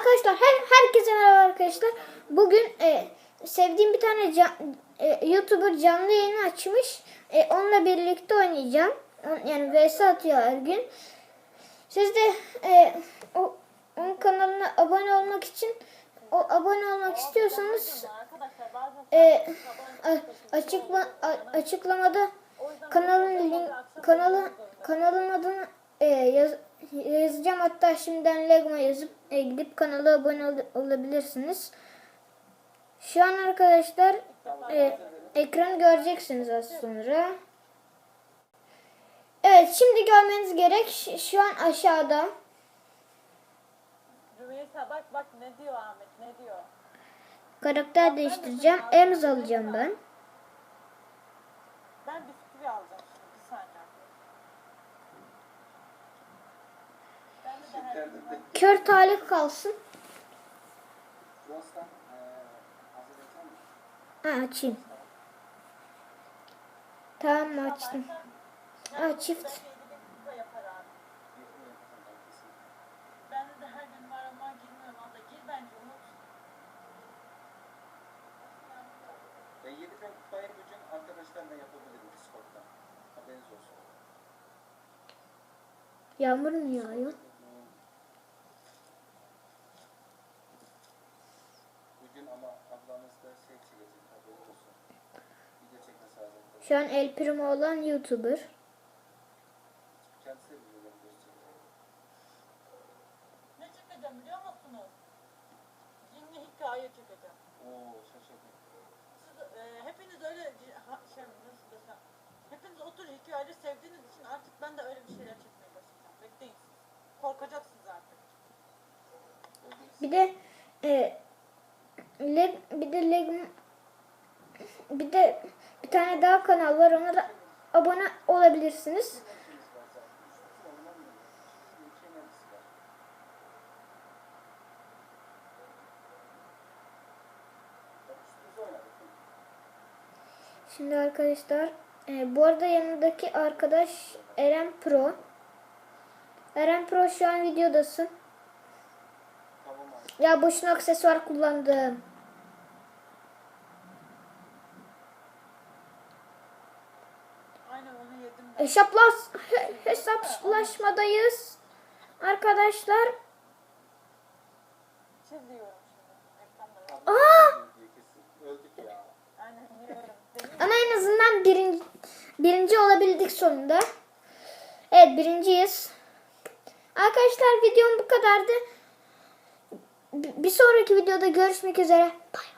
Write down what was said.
Arkadaşlar her, herkese merhaba arkadaşlar. Bugün e, sevdiğim bir tane can- e, YouTuber canlı yayını açmış. E, onunla birlikte oynayacağım. Yani vs atıyor her gün. Siz de e, o, onun kanalına abone olmak için o abone olmak istiyorsanız e, açıkla, açıklamada kanalın link, kanalı kanalın adını e, yaz, yazacağım hatta şimdiden Legma yazıp e, gidip kanala abone ol- olabilirsiniz. Şu an arkadaşlar e, ekranı göreceksiniz az sonra. Evet şimdi görmeniz gerek. Şu an aşağıda. Rümeysa bak bak ne diyor Ahmet ne diyor. Karakter değiştireceğim. Emz alacağım ben. Ben bisküvi alacağım şimdi bir saniye. Ben de daha Kör talih kalsın. Ha açayım. Tamam açtım. Ha çift. da yapar abi. Bir de yapacağım ben kesin. Bende de her gün var ama girmiyorum abla. Gir bence unut. Ben 7000 kupayı bugün arkadaşlarla yapabilirim Discord'da. Haberiniz olsun. Yağmur mu yağıyor? Bugün ama ablanız da şey çekecek haberiniz olsun. Video çekmesi lazım. Şu an El Primo olan YouTuber. Ne çekeceğim biliyor musunuz? Cinli hikaye çekeceğim. Oo şaşırdım. Siz e, hepiniz öyle ha, şey nasıl desem. Hepiniz otur hikayeleri sevdiğiniz için artık ben de öyle bir şeyler çekmeye başlayacağım. Bekleyin siz. Korkacaksınız artık. Bir de e, leg, bir de leg, bir de bir tane daha kanal var. Ona da abone olabilirsiniz. Şimdi arkadaşlar e, bu arada yanındaki arkadaş Eren Pro. Eren Pro şu an videodasın. Tamam. Ya boşuna aksesuar kullandım. Aynen onu yedim ben. Hesaplas he- hesaplaşmadayız. Arkadaşlar. Aa! Ama en azından birinci, birinci olabildik sonunda. Evet birinciyiz. Arkadaşlar videom bu kadardı. Bir sonraki videoda görüşmek üzere. Görüşürüz.